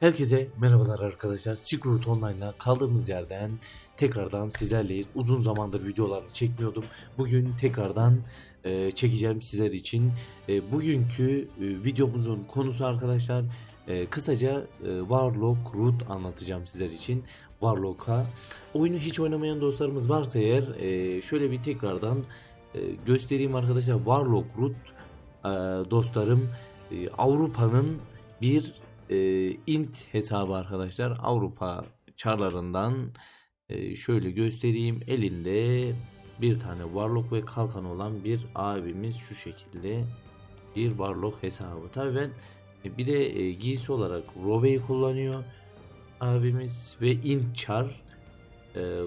Herkese merhabalar arkadaşlar. Secret Online'la kaldığımız yerden tekrardan sizlerleyiz. Uzun zamandır videolarını çekmiyordum. Bugün tekrardan e, çekeceğim sizler için. E, bugünkü e, videomuzun konusu arkadaşlar e, kısaca e, Warlock Root anlatacağım sizler için. Warlock'a oyunu hiç oynamayan dostlarımız varsa eğer e, şöyle bir tekrardan e, göstereyim arkadaşlar. Warlock Root e, dostlarım e, Avrupa'nın bir e, int hesabı arkadaşlar Avrupa çarlarından e, şöyle göstereyim. Elinde bir tane warlock ve kalkan olan bir abimiz şu şekilde bir warlock hesabı. Tabi ben e, bir de e, giysi olarak Rove'yi kullanıyor abimiz ve int char E,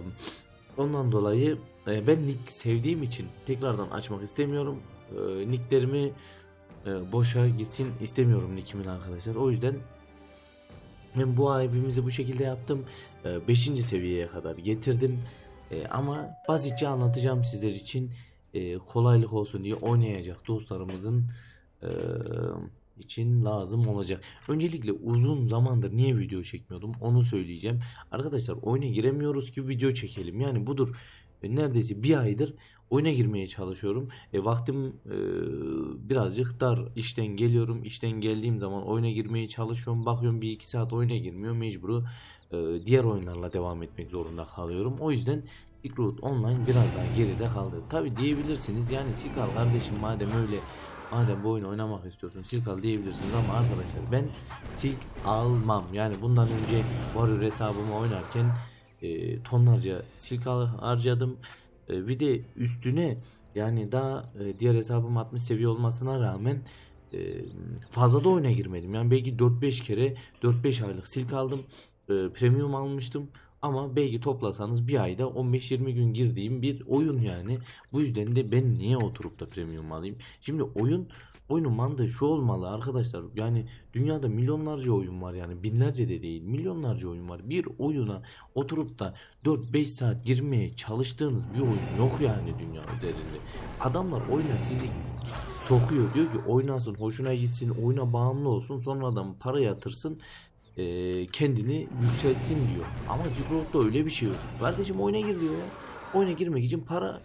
ondan dolayı e, ben nick sevdiğim için tekrardan açmak istemiyorum. E, nicklerimi e, boşa gitsin istemiyorum nickimin arkadaşlar. O yüzden ben bu abimizi bu şekilde yaptım. 5. seviyeye kadar getirdim. E, ama basitçe anlatacağım sizler için e, kolaylık olsun diye oynayacak dostlarımızın e, için lazım olacak. Öncelikle uzun zamandır niye video çekmiyordum onu söyleyeceğim. Arkadaşlar oyuna giremiyoruz ki video çekelim. Yani budur. E, neredeyse bir aydır oyuna girmeye çalışıyorum. E, vaktim e, birazcık dar. İşten geliyorum. İşten geldiğim zaman oyuna girmeye çalışıyorum. Bakıyorum bir iki saat oyuna girmiyor. Mecburu e, diğer oyunlarla devam etmek zorunda kalıyorum. O yüzden Silk Road Online biraz daha geride kaldı. Tabi diyebilirsiniz yani Sikal kardeşim madem öyle madem bu oyunu oynamak istiyorsun Silk al diyebilirsiniz ama arkadaşlar ben Silk almam. Yani bundan önce Warrior hesabımı oynarken e, tonlarca Silk harcadım. E, bir de üstüne yani daha e, diğer hesabım 60 seviye olmasına rağmen e, fazla da oyuna girmedim. Yani belki 4-5 kere 4-5 aylık silk aldım. E, premium almıştım. Ama belki toplasanız bir ayda 15-20 gün girdiğim bir oyun yani. Bu yüzden de ben niye oturup da premium alayım? Şimdi oyun oyunun mantığı şu olmalı arkadaşlar. Yani dünyada milyonlarca oyun var yani binlerce de değil milyonlarca oyun var. Bir oyuna oturup da 4-5 saat girmeye çalıştığınız bir oyun yok yani dünya üzerinde. Adamlar oyuna sizi sokuyor diyor ki oynasın hoşuna gitsin oyuna bağımlı olsun sonra adam para yatırsın e, kendini yükseltsin diyor. Ama Ziggurat'ta öyle bir şey yok. Kardeşim oyuna gir diyor ya. Oyuna girmek için para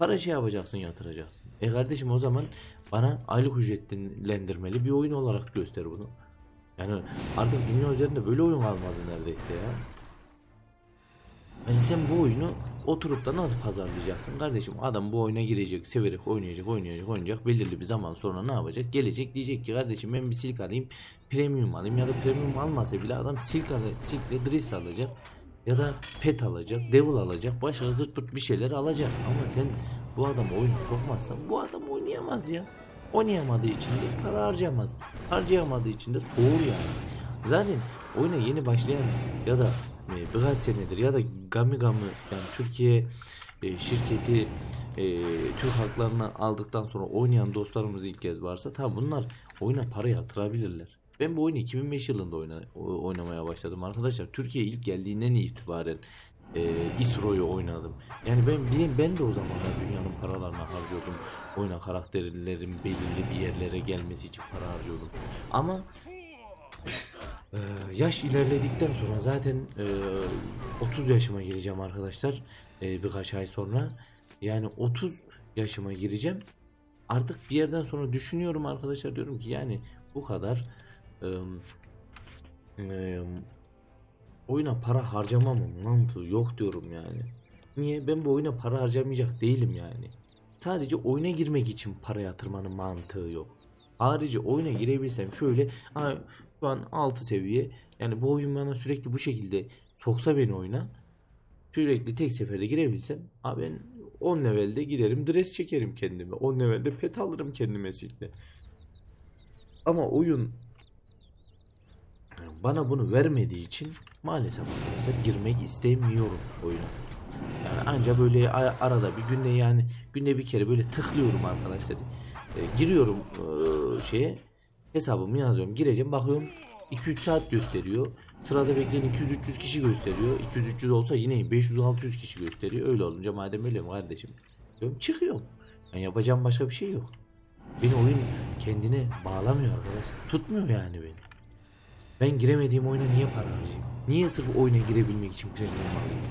para şey yapacaksın yatıracaksın. E kardeşim o zaman bana aylık ücretlendirmeli bir oyun olarak göster bunu. Yani artık dünya üzerinde böyle oyun kalmadı neredeyse ya. Yani sen bu oyunu oturup da nasıl pazarlayacaksın kardeşim? Adam bu oyuna girecek, severek oynayacak, oynayacak, oynayacak. Belirli bir zaman sonra ne yapacak? Gelecek diyecek ki kardeşim ben bir silk alayım, premium alayım ya da premium almasa bile adam silk al silkle dris alacak ya da pet alacak, devil alacak, başka zırt pırt bir şeyler alacak. Ama sen bu adamı oyuna sokmazsan bu adam oynayamaz ya. Oynayamadığı için de para harcamaz. Harcayamadığı için de soğur yani. Zaten oyuna yeni başlayan ya da e, birkaç senedir ya da Gami Gami yani Türkiye e, şirketi e, Türk haklarını aldıktan sonra oynayan dostlarımız ilk kez varsa tabi bunlar oyuna para yatırabilirler. Ben bu oyunu 2005 yılında oyna, oynamaya başladım arkadaşlar. Türkiye ilk geldiğinden itibaren e, İsro'yu oynadım. Yani ben ben, ben de o zamanlar dünyanın paralarını harcıyordum. Oyuna karakterlerin belirli bir yerlere gelmesi için para harcıyordum. Ama ee, yaş ilerledikten sonra zaten e, 30 yaşıma gireceğim arkadaşlar e, birkaç ay sonra. Yani 30 yaşıma gireceğim. Artık bir yerden sonra düşünüyorum arkadaşlar diyorum ki yani bu kadar e, oyuna para harcamamın mantığı yok diyorum yani. Niye? Ben bu oyuna para harcamayacak değilim yani. Sadece oyuna girmek için para yatırmanın mantığı yok. Harici oyuna girebilsem şöyle şu an 6 seviye. Yani bu oyun bana sürekli bu şekilde soksa beni oyuna. Sürekli tek seferde girebilsem. Abi ben 10 levelde giderim dress çekerim kendime. 10 levelde pet alırım kendime silkle. Ama oyun bana bunu vermediği için maalesef arkadaşlar girmek istemiyorum oyuna. Yani anca böyle arada bir günde yani günde bir kere böyle tıklıyorum arkadaşlar. E, giriyorum e, şeye hesabımı yazıyorum. Gireceğim bakıyorum 2-3 saat gösteriyor. Sırada bekleyen 200-300 kişi gösteriyor. 200-300 olsa yine 500-600 kişi gösteriyor. Öyle olunca madem öyle mi kardeşim? Diyorum çıkıyorum. Yani yapacağım başka bir şey yok. Beni oyun kendine bağlamıyor arkadaşlar. Tutmuyor yani beni. Ben giremediğim oyuna niye para harcayayım? Niye sırf oyuna girebilmek için premium alayım?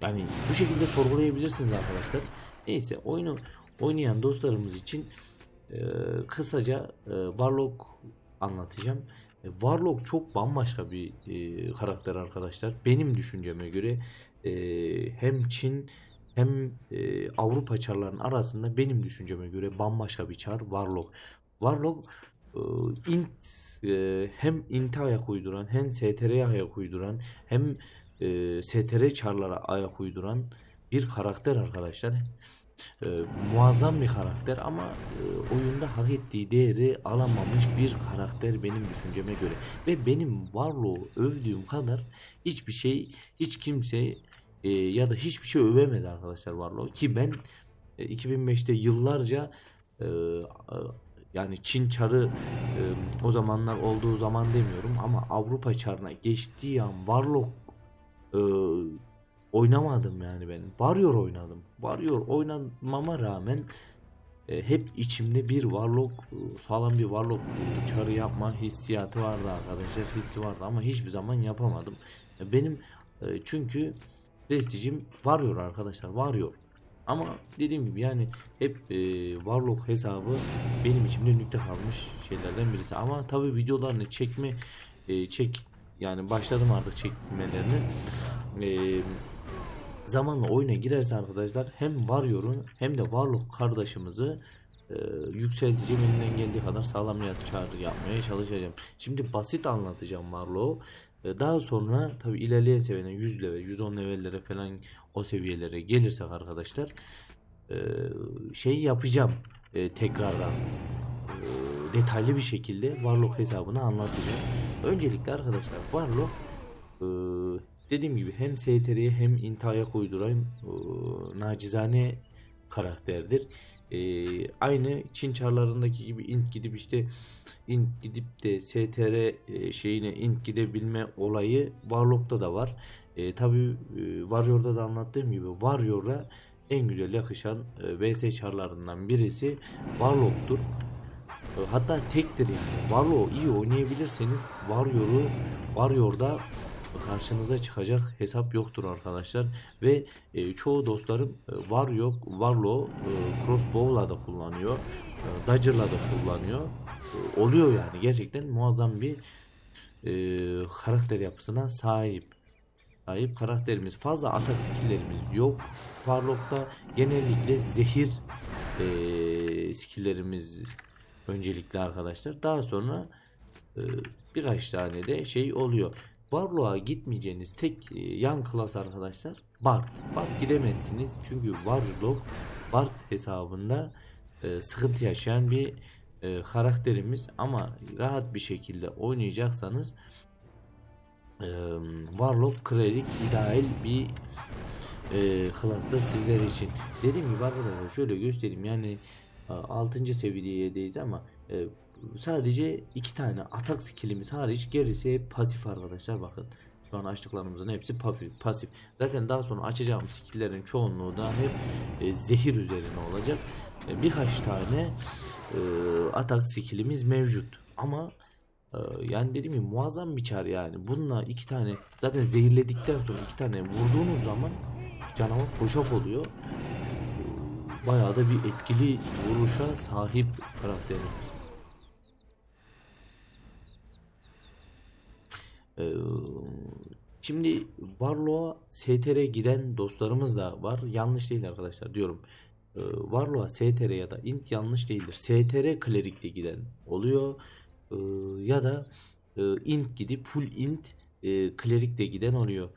Yani bu şekilde sorgulayabilirsiniz arkadaşlar. Neyse oyunu oynayan dostlarımız için e, kısaca e, Warlock anlatacağım. E, Warlock çok bambaşka bir e, karakter arkadaşlar. Benim düşünceme göre e, hem Çin hem e, Avrupa çarlarının arasında benim düşünceme göre bambaşka bir çar Warlock. Warlock int e, hem int ayak uyduran hem STR'ye ayak uyduran hem e, STR çarlara ayak uyduran bir karakter arkadaşlar. E, muazzam bir karakter ama e, oyunda hak ettiği değeri alamamış bir karakter benim düşünceme göre. Ve benim Warlock'u övdüğüm kadar hiçbir şey, hiç kimse e, ya da hiçbir şey övemedi arkadaşlar Warlock. Ki ben e, 2005'te yıllarca yani Çin çarı e, o zamanlar olduğu zaman demiyorum ama Avrupa çarına geçtiği an Warlock e, oynamadım yani ben. Warrior oynadım. Warrior oynamama rağmen e, hep içimde bir Warlock sağlam bir Warlock çarı yapma hissiyatı vardı arkadaşlar. Hissi vardı ama hiçbir zaman yapamadım. Benim e, çünkü prestijim Warrior arkadaşlar. Warrior. Ama dediğim gibi yani hep e, Warlock hesabı benim içimde nükte kalmış şeylerden birisi. Ama tabi videolarını çekme e, çek yani başladım artık çekmelerini. E, zamanla oyuna girerse arkadaşlar hem Warrior'un hem de Warlock kardeşimizi e, yükselteceğim elimden geldiği kadar sağlam çağrı yapmaya çalışacağım. Şimdi basit anlatacağım Warlock'u. E, daha sonra tabi ilerleyen seviyene 100 level 110 levellere falan o seviyelere gelirsek arkadaşlar e, şey yapacağım e, tekrardan e, detaylı bir şekilde Warlock hesabını anlatacağım. Öncelikle arkadaşlar Warlock e, dediğim gibi hem STR'ye hem intihaya koyduran nacizane karakterdir. E, aynı Çin çarlarındaki gibi int gidip işte int gidip de STR e, şeyine int gidebilme olayı Warlock'ta da var. E, Tabi e, Warrior'da da anlattığım gibi Warrior'a en güzel yakışan e, VS çarlarından birisi Warlock'tur. E, Hatta tektir yani. Warlock'u iyi oynayabilirseniz Warrior'u Warrior'da karşınıza çıkacak hesap yoktur arkadaşlar. Ve e, çoğu dostlarım e, var yok Warlock e, crossbow'la da kullanıyor e, Dodger'la da kullanıyor. E, oluyor yani. Gerçekten muazzam bir e, karakter yapısına sahip sahip karakterimiz. Fazla atak skill'lerimiz yok Warlock'ta genellikle zehir e, skill'lerimiz öncelikli arkadaşlar. Daha sonra e, birkaç tane de şey oluyor Warlock'a gitmeyeceğiniz tek e, yan klas arkadaşlar Bard. Bard gidemezsiniz çünkü Warlock Bard hesabında e, sıkıntı yaşayan bir e, karakterimiz ama rahat bir şekilde oynayacaksanız e, Warlock Krelik ideal bir e, klastır sizler için. Dediğim gibi arkadaşlar şöyle göstereyim yani 6. seviyedeyiz ama e, sadece iki tane atak skillimiz hariç gerisi pasif arkadaşlar bakın. Şu an açtıklarımızın hepsi pasif. Zaten daha sonra açacağım skilllerin çoğunluğu da hep e, zehir üzerine olacak. E, birkaç tane e, atak skillimiz mevcut. Ama e, yani dediğim gibi muazzam bir çar yani. Bununla iki tane zaten zehirledikten sonra iki tane vurduğunuz zaman canavar koşaf oluyor. Bayağı da bir etkili vuruşa sahip karakterimiz. Ee, Şimdi Warlock'a STR giden dostlarımız da var. Yanlış değil arkadaşlar diyorum. Ee, Warlock'a STR ya da int yanlış değildir. STR klerikte giden oluyor. Ee, ya da e, int gidip full int e, klerikte giden oluyor.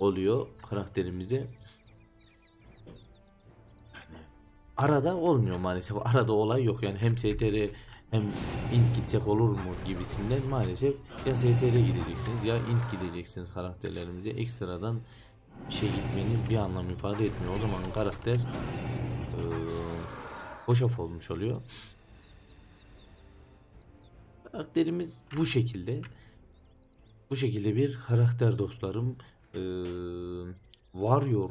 Oluyor karakterimize. Arada olmuyor maalesef. Arada olay yok. Yani hem STR hem int gitsek olur mu gibisinden maalesef ya STR gideceksiniz ya int gideceksiniz karakterlerimize ekstradan şey gitmeniz bir anlam ifade etmiyor. O zaman karakter e, boş of olmuş oluyor. Karakterimiz bu şekilde. Bu şekilde bir karakter dostlarım. E, Warrior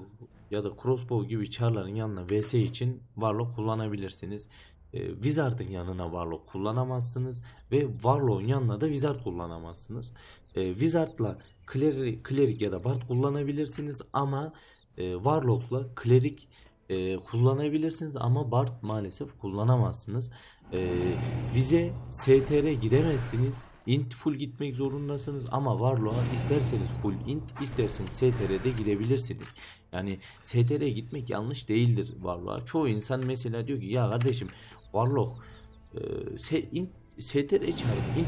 ya da crossbow gibi çarların yanına vs için Warlock kullanabilirsiniz. E, Wizard'ın yanına Warlock kullanamazsınız ve Warlock'un yanına da Wizard kullanamazsınız. E, Wizard'la Cleric, Cleric ya da Bard kullanabilirsiniz ama e, Warlock'la Cleric e, kullanabilirsiniz ama Bard maalesef kullanamazsınız. E, vize STR gidemezsiniz. Int full gitmek zorundasınız ama Warlock'a isterseniz full int isterseniz STR'de gidebilirsiniz. Yani STR'ye gitmek yanlış değildir Warlock'a. Çoğu insan mesela diyor ki ya kardeşim Warlock e, se, int, STR çağırın. Int,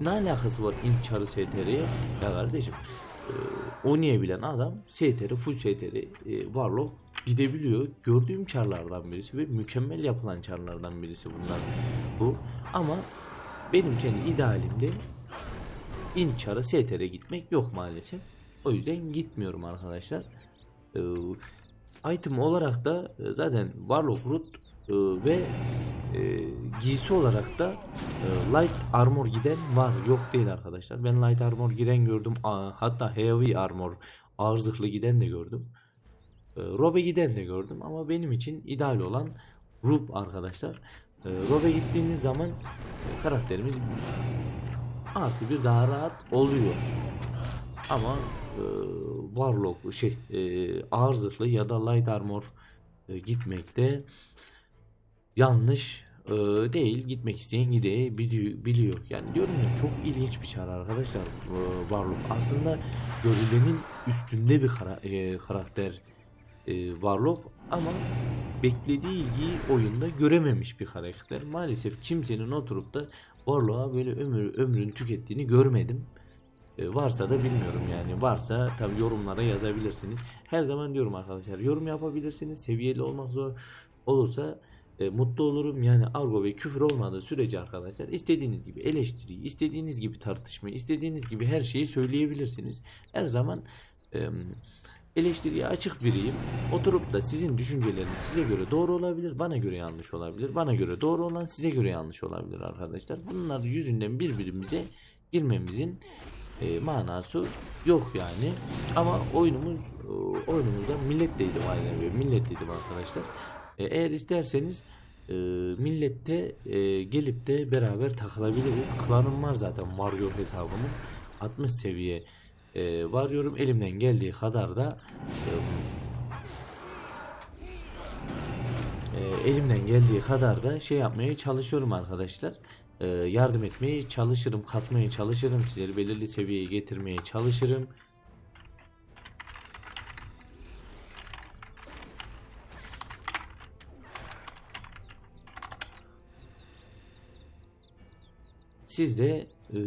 ne alakası var int çarı STR'ye? Ya kardeşim e, oynayabilen adam STR full STR e, Warlock gidebiliyor. Gördüğüm çarlardan birisi ve mükemmel yapılan çarlardan birisi bunlar bu. Ama benim kendi idealimde int çarı STR'e gitmek yok maalesef. O yüzden gitmiyorum arkadaşlar. Ee, item olarak da zaten Warlock Root e, ve e, giysi olarak da e, Light Armor giden var. Yok değil arkadaşlar. Ben Light Armor giren gördüm. Hatta Heavy Armor ağır zırhlı giden de gördüm. E, Robe giden de gördüm ama benim için ideal olan Rub arkadaşlar. E, Robe gittiğiniz zaman e, karakterimiz artı bir daha rahat oluyor. Ama e, Warlock şey e, ağır zırhlı ya da light armor e, gitmekte yanlış e, değil. Gitmek isteyen gidebiliyor. Biliyor. Yani diyorum ya çok ilginç bir çar arkadaşlar e, Warlock. Aslında görülenin üstünde bir kara, e, karakter e, Warlock ama beklediği ilgiyi oyunda görememiş bir karakter. Maalesef kimsenin oturup da Warlock'a böyle ömür, ömrünü tükettiğini görmedim. E, varsa da bilmiyorum yani. Varsa tabi yorumlara yazabilirsiniz. Her zaman diyorum arkadaşlar yorum yapabilirsiniz. Seviyeli olmak zor olursa e, mutlu olurum. Yani argo ve küfür olmadığı sürece arkadaşlar istediğiniz gibi eleştiriyi, istediğiniz gibi tartışmayı, istediğiniz gibi her şeyi söyleyebilirsiniz. Her zaman e, eleştiriye açık biriyim. Oturup da sizin düşünceleriniz size göre doğru olabilir, bana göre yanlış olabilir. Bana göre doğru olan size göre yanlış olabilir arkadaşlar. Bunlar yüzünden birbirimize girmemizin e, manası yok yani. Ama oyunumuz e, oyunumuzda millet dedim aynen millet dedim arkadaşlar. E, eğer isterseniz e, millette e, gelip de beraber takılabiliriz. Klanım var zaten Warrior hesabımın 60 seviye e, varıyorum elimden geldiği kadar da e, e, elimden geldiği kadar da şey yapmaya çalışıyorum arkadaşlar e, yardım etmeye çalışırım, kasmaya çalışırım, sizleri belirli seviyeye getirmeye çalışırım. Siz de e,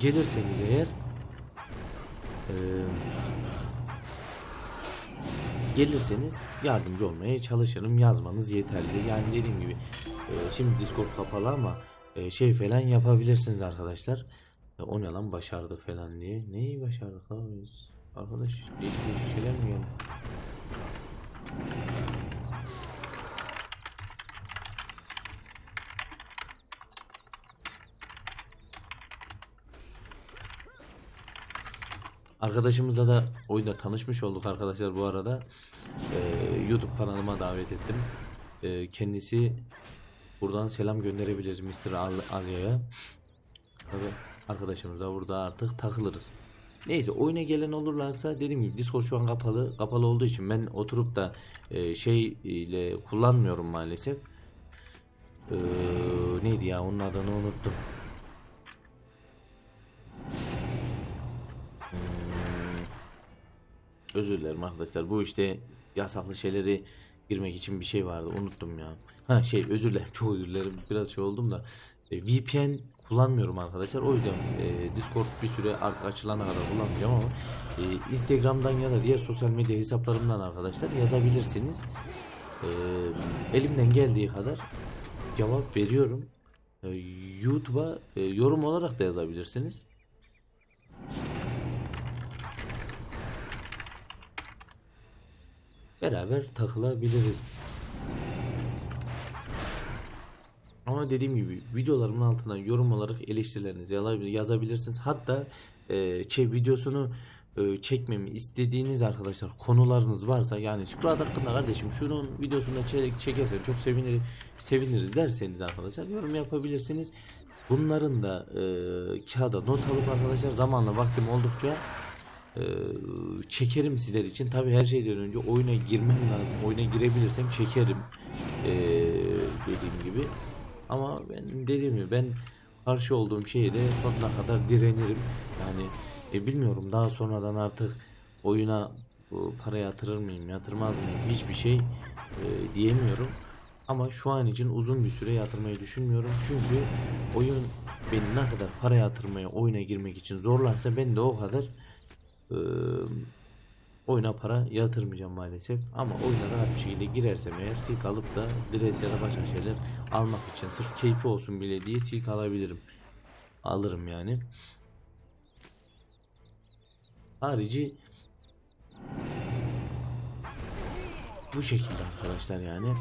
gelirseniz eğer e, gelirseniz yardımcı olmaya çalışırım. Yazmanız yeterli. Yani dediğim gibi e, şimdi Discord kapalı ama e, şey falan yapabilirsiniz arkadaşlar. E, o ne lan başardı falan diye. Neyi başardık abi biz? Arkadaş değişik şeyler mi geldi? Arkadaşımızla da oyunda tanışmış olduk arkadaşlar bu arada. Ee, YouTube kanalıma davet ettim. Ee, kendisi buradan selam gönderebiliriz Mr. Al- Alya'ya. Arkadaşımıza burada artık takılırız. Neyse oyuna gelen olurlarsa dediğim gibi Discord şu an kapalı. Kapalı olduğu için ben oturup da e, şey ile kullanmıyorum maalesef. Ee, neydi ya onun adını unuttum. Özür dilerim arkadaşlar. Bu işte yasaklı şeyleri girmek için bir şey vardı. Unuttum ya. Ha şey özür dilerim. Çok özür dilerim. Biraz şey oldum da. E, VPN kullanmıyorum arkadaşlar. O yüzden e, Discord bir süre artık açılana kadar kullanmayacağım ama e, Instagram'dan ya da diğer sosyal medya hesaplarımdan arkadaşlar yazabilirsiniz. E, elimden geldiği kadar cevap veriyorum. E, YouTube'a e, yorum olarak da yazabilirsiniz. Beraber takılabiliriz. Ama dediğim gibi videolarımın altına yorum olarak eleştirilerinizi yazabilirsiniz. Hatta e, şey videosunu e, çekmemi istediğiniz arkadaşlar konularınız varsa yani Squad hakkında kardeşim şunun videosunu çek, çekersen çok sevinir, seviniriz derseniz arkadaşlar yorum yapabilirsiniz. Bunların da e, kağıda not alıp arkadaşlar zamanla vaktim oldukça e, çekerim sizler için. Tabi her şeyden önce oyuna girmem lazım. Oyuna girebilirsem çekerim. E, dediğim gibi. Ama ben dediğim gibi ben karşı olduğum şeye de sonuna kadar direnirim. Yani e, bilmiyorum daha sonradan artık oyuna bu para yatırır mıyım yatırmaz mıyım hiçbir şey e, diyemiyorum. Ama şu an için uzun bir süre yatırmayı düşünmüyorum. Çünkü oyun beni ne kadar para yatırmaya oyuna girmek için zorlarsa ben de o kadar e, oyuna para yatırmayacağım maalesef. Ama oyuna rahat bir şekilde girersem eğer silk alıp da dres ya da başka şeyler almak için sırf keyfi olsun bile diye silk alabilirim. Alırım yani. Harici bu şekilde arkadaşlar yani.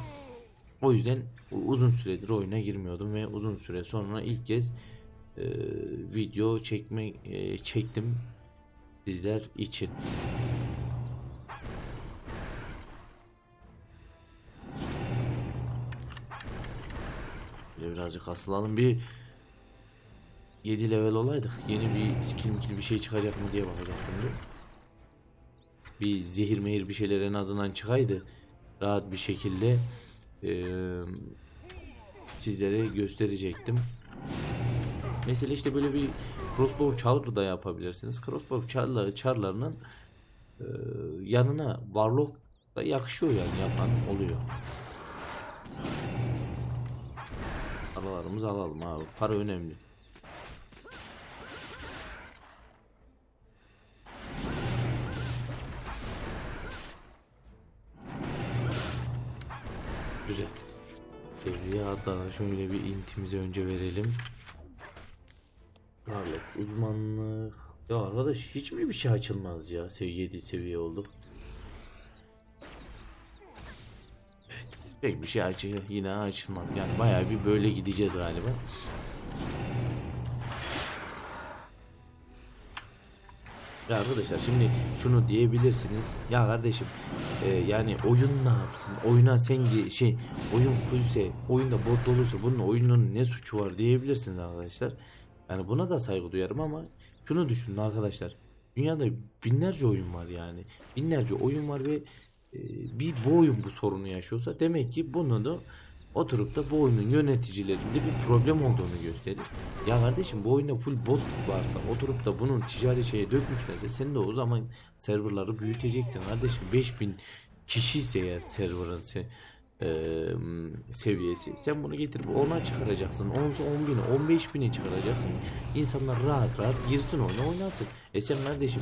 O yüzden uzun süredir oyuna girmiyordum ve uzun süre sonra ilk kez e, video çekme e, çektim sizler için. Birazcık asılalım bir 7 level olaydık yeni bir skill mikil bir şey çıkacak mı diye bakacaktım bir. Bir zehir mehir bir şeyler en azından çıkaydı rahat bir şekilde eee, sizlere gösterecektim. Mesela işte böyle bir crossbow char da yapabilirsiniz. Crossbow charları, charlarının eee, yanına warlock da yakışıyor yani yapan oluyor. Paralarımızı alalım abi. Para önemli. Güzel. Seviye hatta şöyle bir intimizi önce verelim. Varlık, uzmanlık. Ya arkadaş hiç mi bir şey açılmaz ya? Seviye 7 seviye olduk. Evet, pek bir şey açı yine açılmadı. Yani bayağı bir böyle gideceğiz galiba. Ya arkadaşlar şimdi şunu diyebilirsiniz. Ya kardeşim e, yani oyun ne yapsın? Oyuna sen şey oyun fullse, oyunda bot doluysa bunun oyunun ne suçu var diyebilirsiniz arkadaşlar. Yani buna da saygı duyarım ama şunu düşünün arkadaşlar. Dünyada binlerce oyun var yani. Binlerce oyun var ve e, bir bu oyun bu sorunu yaşıyorsa demek ki bunu da oturup da bu oyunun yöneticilerinde bir problem olduğunu gösterir. Ya kardeşim bu oyunda full bot varsa oturup da bunun ticari şeye dökmüşlerse sen de o zaman serverları büyüteceksin kardeşim 5000 kişi ise eğer serverın eee, seviyesi sen bunu getirip ona çıkaracaksın 10 10 bini 15 bini çıkaracaksın insanlar rahat rahat girsin oyuna oynasın e sen kardeşim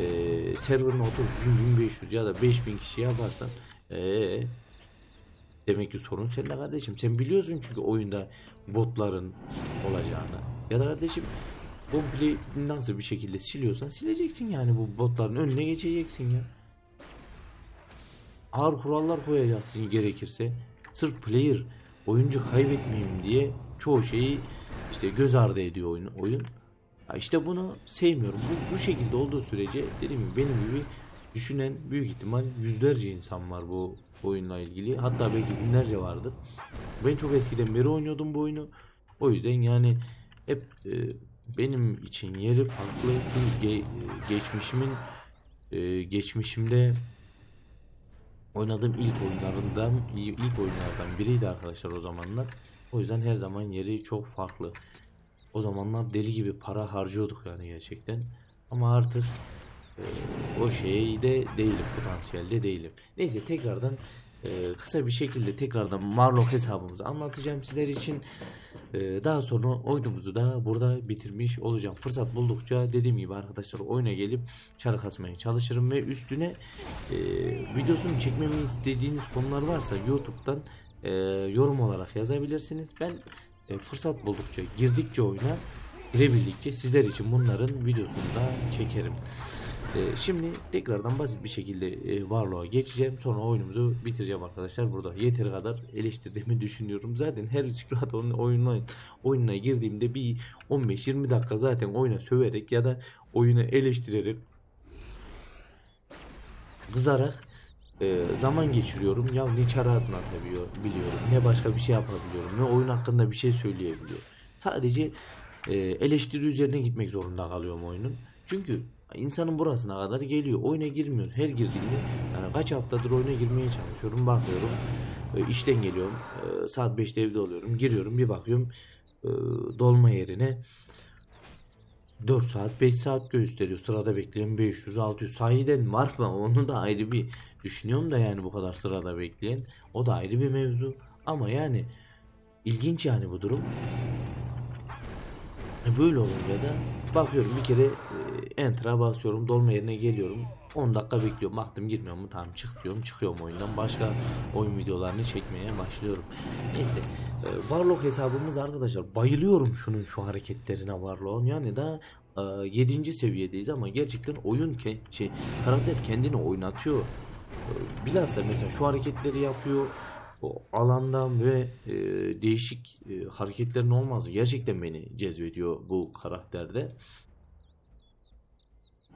eee serverına oturup 1000 1500 ya da 5000 kişi yaparsan eee Demek ki sorun senin kardeşim. Sen biliyorsun çünkü oyunda botların olacağını. Ya da kardeşim komple nasıl bir şekilde siliyorsan sileceksin yani bu botların önüne geçeceksin ya. Ağır kurallar koyacaksın gerekirse. Sırf player oyuncu kaybetmeyeyim diye çoğu şeyi işte göz ardı ediyor oyun. oyun. Ya işte bunu sevmiyorum. Bu, bu şekilde olduğu sürece dediğim gibi benim gibi düşünen büyük ihtimal yüzlerce insan var bu oyunla ilgili. Hatta belki binlerce vardır. Ben çok eskiden beri oynuyordum bu oyunu. O yüzden yani hep e, benim için yeri farklı. Çünkü ge- geçmişimin e, geçmişimde oynadığım ilk oyunlarından ilk oyunlardan biriydi arkadaşlar o zamanlar. O yüzden her zaman yeri çok farklı. O zamanlar deli gibi para harcıyorduk yani gerçekten. Ama artık e, o şeyde değilim, potansiyelde değilim. Neyse tekrardan e, kısa bir şekilde tekrardan Marlock hesabımızı anlatacağım sizler için. E, daha sonra oyunumuzu da burada bitirmiş olacağım. Fırsat buldukça dediğim gibi arkadaşlar oyuna gelip çarı kasmaya çalışırım ve üstüne e, videosunu çekmemi istediğiniz konular varsa YouTube'dan e, yorum olarak yazabilirsiniz. Ben e, fırsat buldukça girdikçe oyuna girebildikçe sizler için bunların videosunu da çekerim. Ee, şimdi tekrardan basit bir şekilde e, Warlock'a geçeceğim. Sonra oyunumuzu bitireceğim arkadaşlar. Burada yeteri kadar eleştirdiğimi düşünüyorum. Zaten her Squad oyununa, oyununa girdiğimde bir 15-20 dakika zaten oyuna söverek ya da oyunu eleştirerek kızarak e, zaman geçiriyorum. Ya ne çare atlatabiliyor biliyorum. Ne başka bir şey yapabiliyorum. Ne oyun hakkında bir şey söyleyebiliyorum. Sadece e, eleştiri üzerine gitmek zorunda kalıyorum oyunun. Çünkü insanın burasına kadar geliyor. Oyuna girmiyor. Her girdiğinde yani kaç haftadır oyuna girmeye çalışıyorum. Bakıyorum. E, işten geliyorum. E, saat 5'te evde oluyorum. Giriyorum bir bakıyorum. e, dolma yerine 4 saat 5 saat gösteriyor. Sırada bekleyen 500 600 sahiden var mı? Onu da ayrı bir düşünüyorum da yani bu kadar sırada bekleyen. O da ayrı bir mevzu. Ama yani ilginç yani bu durum. E, Böyle olunca da bakıyorum bir kere e, enter'a basıyorum dolma yerine geliyorum. 10 dakika bekliyorum. Baktım girmiyor mu? Tamam çık diyorum. Çıkıyorum oyundan. Başka oyun videolarını çekmeye başlıyorum. Neyse e, Warlock hesabımız arkadaşlar bayılıyorum şunun şu hareketlerine Warlock'un. Yani daha 7. seviyedeyiz ama gerçekten oyun ke- şey, karakter kendini oynatıyor. E, bilhassa mesela şu hareketleri yapıyor. O alandan ve e, değişik e, hareketlerin olması gerçekten beni cezbediyor bu karakterde.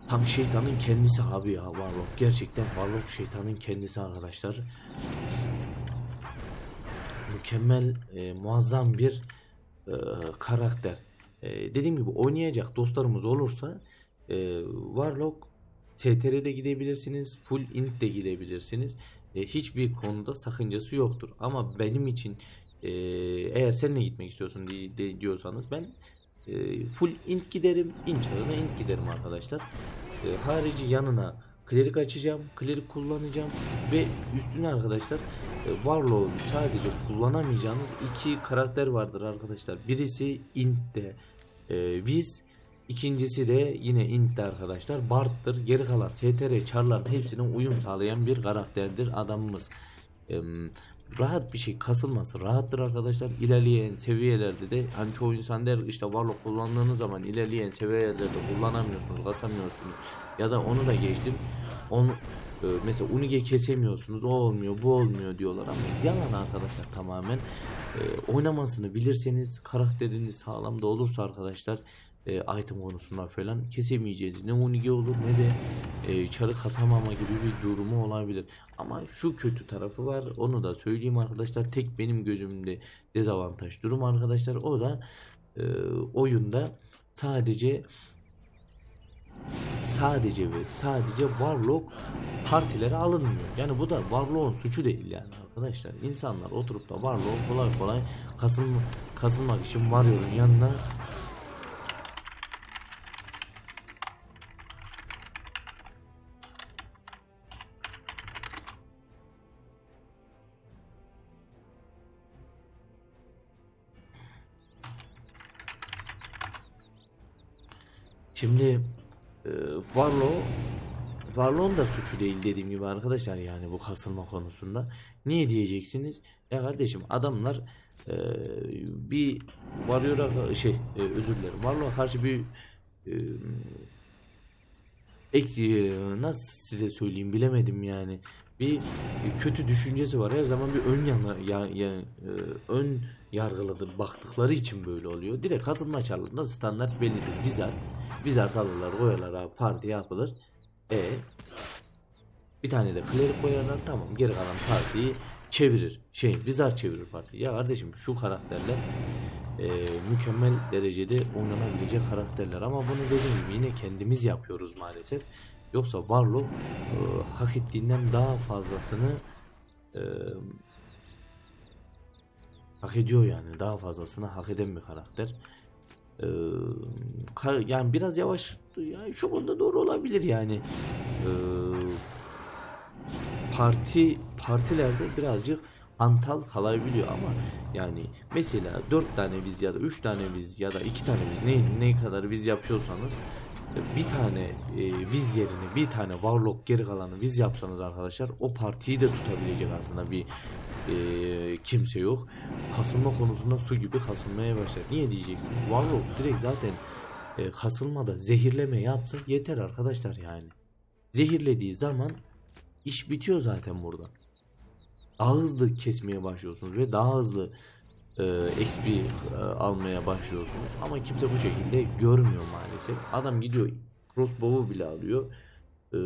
Tam şeytanın kendisi abi ya Warlock. Gerçekten Warlock şeytanın kendisi arkadaşlar. Mükemmel, e, muazzam bir e, karakter. E, dediğim gibi oynayacak dostlarımız olursa e, Warlock STR'de gidebilirsiniz, full int de gidebilirsiniz. E, hiçbir konuda sakıncası yoktur. Ama benim için e, eğer seninle gitmek istiyorsun di- de- diyorsanız ben e, full int giderim, int çarına int giderim arkadaşlar. E, harici yanına klerik açacağım, klerik kullanacağım ve üstüne arkadaşlar e, Warlock'un sadece kullanamayacağınız iki karakter vardır arkadaşlar. Birisi int'te e, Viz, İkincisi de yine Int'te arkadaşlar Bart'tır. Geri kalan STR çarlar hepsine uyum sağlayan bir karakterdir adamımız. Em, rahat bir şey kasılması rahattır arkadaşlar. İlerleyen seviyelerde de hani çoğu insan der işte Warlock kullandığınız zaman ilerleyen seviyelerde kullanamıyorsunuz, kasamıyorsunuz. Ya da onu da geçtim. Onu e, mesela Unige kesemiyorsunuz. O olmuyor, bu olmuyor diyorlar ama yalan arkadaşlar tamamen. E, oynamasını bilirseniz karakteriniz sağlam da olursa arkadaşlar e, item konusunda falan kesemeyeceğiz. Ne Unige olur ne de e, çarı kasamama gibi bir durumu olabilir. Ama şu kötü tarafı var. Onu da söyleyeyim arkadaşlar. Tek benim gözümde dezavantaj durum arkadaşlar. O da e, oyunda sadece sadece ve sadece Warlock partilere alınmıyor. Yani bu da Warlock'un suçu değil yani arkadaşlar. İnsanlar oturup da Warlock kolay kolay kasılma, kasılmak için Warrior'un yanına Şimdi e, Warlock Warlock'un da suçu değil dediğim gibi arkadaşlar yani bu kasılma konusunda. Niye diyeceksiniz? Ya kardeşim adamlar e, bir Warrior'a şey e, özür dilerim. Warlock'a karşı bir e, eksi nasıl size söyleyeyim bilemedim yani. Bir kötü düşüncesi var. Her zaman bir ön yana ya, ya, e, ön yargılıdır baktıkları için böyle oluyor. Direkt kasılma çarlarında standart bellidir. Wizard Wizard alırlar koyarlar abi parti yapılır. E bir tane de klerik koyarlar tamam geri kalan partiyi çevirir. Şey Wizard çevirir partiyi. Ya kardeşim şu karakterler e, mükemmel derecede oynanabilecek karakterler ama bunu dediğim gibi yine kendimiz yapıyoruz maalesef. Yoksa Warlock e, hak ettiğinden daha fazlasını e, hak ediyor yani daha fazlasını hak eden bir karakter. Ee, yani biraz yavaş yani şu konuda doğru olabilir yani. Ee, parti partilerde birazcık antal kalabiliyor ama yani mesela 4 tane viz ya da 3 tane viz ya da 2 tane viz ne, ne kadar viz yapıyorsanız bir tane e, viz yerine bir tane warlock geri kalanı viz yapsanız arkadaşlar o partiyi de tutabilecek aslında bir e, kimse yok. Kasılma konusunda su gibi kasılmaya başlar. Niye diyeceksin? Warlock direkt zaten e, kasılmada zehirleme yapsa yeter arkadaşlar yani. Zehirlediği zaman iş bitiyor zaten burada. Daha hızlı kesmeye başlıyorsunuz ve daha hızlı e, XP e, almaya başlıyorsunuz. Ama kimse bu şekilde görmüyor maalesef. Adam gidiyor crossbow'u bile alıyor. E,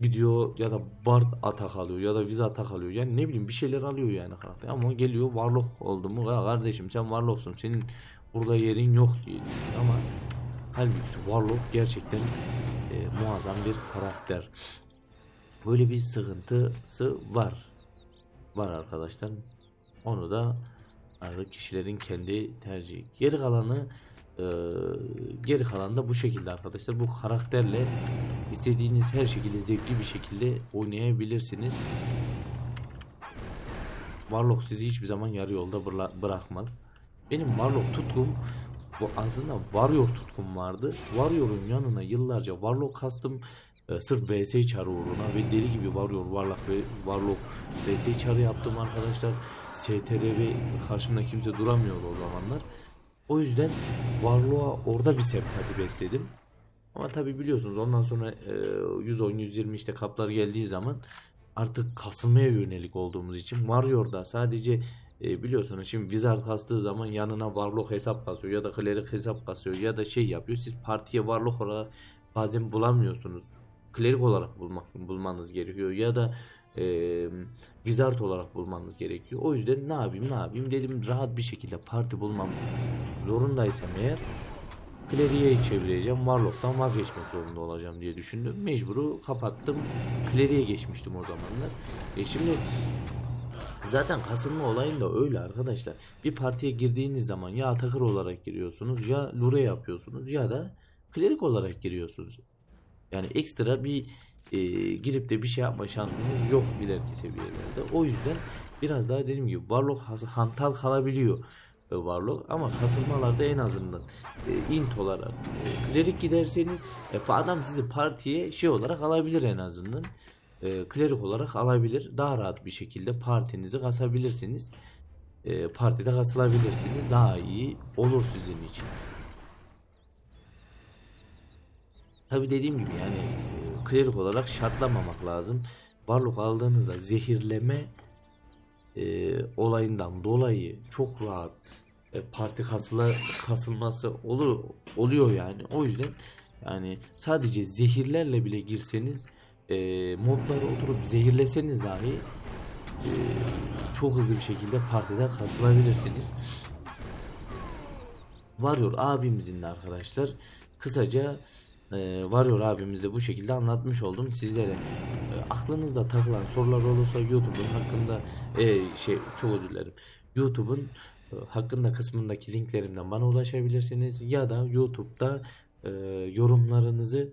gidiyor ya da Bard atak alıyor ya da Viz atak alıyor. Yani ne bileyim bir şeyler alıyor yani karakter. Ama geliyor Warlock oldu mu ya kardeşim sen Warlock'sun senin burada yerin yok diye düşünüyor ama halbuki Warlock gerçekten e, muazzam bir karakter. Böyle bir sıkıntısı var. Var arkadaşlar. Onu da artık kişilerin kendi tercihi. Geri kalanı e, geri kalan da bu şekilde arkadaşlar. Bu karakterle istediğiniz her şekilde zevkli bir şekilde oynayabilirsiniz. Warlock sizi hiçbir zaman yarı yolda bıra- bırakmaz. Benim Warlock tutkum bu aslında Warrior tutkum vardı. Warrior'un yanına yıllarca Warlock kastım e, sırf VS çarı uğruna ve deli gibi Warrior, Warlock ve Warlock VS çarı yaptım arkadaşlar. STRV karşımda kimse duramıyor o zamanlar. O yüzden Warlock'a orada bir sempati besledim. Ama tabi biliyorsunuz ondan sonra e, 110-120 işte kaplar geldiği zaman artık kasılmaya yönelik olduğumuz için Warrior'da sadece e, biliyorsunuz şimdi Wizard kastığı zaman yanına Warlock hesap kasıyor ya da Cleric hesap kasıyor ya da şey yapıyor. Siz partiye Warlock olarak bazen bulamıyorsunuz. Cleric olarak bulmak bulmanız gerekiyor ya da e, Wizard olarak bulmanız gerekiyor. O yüzden ne yapayım ne yapayım dedim rahat bir şekilde parti bulmam zorundaysam eğer Cleric'e çevireceğim. Warlock'tan vazgeçmek zorunda olacağım diye düşündüm. Mecburu kapattım. Cleric'e geçmiştim o zamanlar. E şimdi zaten kasılma olayında öyle arkadaşlar. Bir partiye girdiğiniz zaman ya atakır olarak giriyorsunuz ya lure yapıyorsunuz ya da klerik olarak giriyorsunuz. Yani ekstra bir e, girip de bir şey yapma şansınız yok ileriki seviyelerde. O yüzden biraz daha dediğim gibi Warlock hantal kalabiliyor e, Warlock ama kasılmalarda en azından e, int olarak e, klerik giderseniz e, adam sizi partiye şey olarak alabilir en azından. E, klerik olarak alabilir. Daha rahat bir şekilde partinizi kasabilirsiniz. E, partide kasılabilirsiniz. Daha iyi olur sizin için. Tabi dediğim gibi yani klerik olarak şartlamamak lazım. Warlock aldığınızda zehirleme e, olayından dolayı çok rahat e, parti kasıla, kasılması olur, oluyor yani. O yüzden yani sadece zehirlerle bile girseniz e, modlara oturup zehirleseniz dahi e, çok hızlı bir şekilde partide kasılabilirsiniz. Warrior abimizin de arkadaşlar kısaca e, Warrior abimizde bu şekilde anlatmış oldum sizlere. E, aklınızda takılan sorular olursa YouTube'un hakkında e, şey çok özür dilerim. YouTube'un e, hakkında kısmındaki linklerimden bana ulaşabilirsiniz ya da YouTube'da e, yorumlarınızı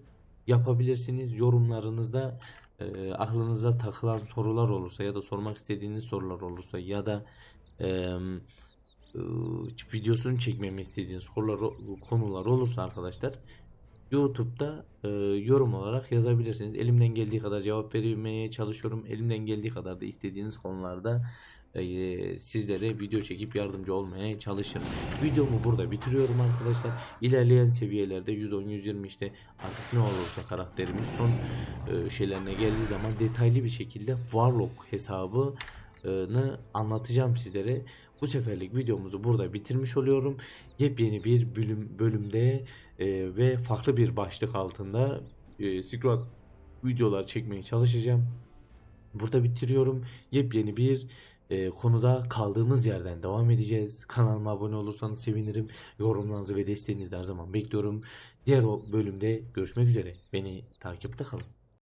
yapabilirsiniz. Yorumlarınızda e, aklınıza takılan sorular olursa ya da sormak istediğiniz sorular olursa ya da videosunu çekmemi istediğiniz sorular konular olursa arkadaşlar YouTube'da e, yorum olarak yazabilirsiniz. Elimden geldiği kadar cevap vermeye çalışıyorum. Elimden geldiği kadar da istediğiniz konularda e, sizlere video çekip yardımcı olmaya çalışırım. Videomu burada bitiriyorum arkadaşlar. İlerleyen seviyelerde 110-120 işte artık ne olursa karakterimiz son e, şeylerine geldiği zaman detaylı bir şekilde Warlock hesabını anlatacağım sizlere. Bu seferlik videomuzu burada bitirmiş oluyorum. Yepyeni bir bölüm bölümde e, ve farklı bir başlık altında e, Squad videolar çekmeye çalışacağım. Burada bitiriyorum. Yepyeni bir e, konuda kaldığımız yerden devam edeceğiz. Kanalıma abone olursanız sevinirim. Yorumlarınızı ve desteğinizi her zaman bekliyorum. Diğer o bölümde görüşmek üzere. Beni takipte kalın.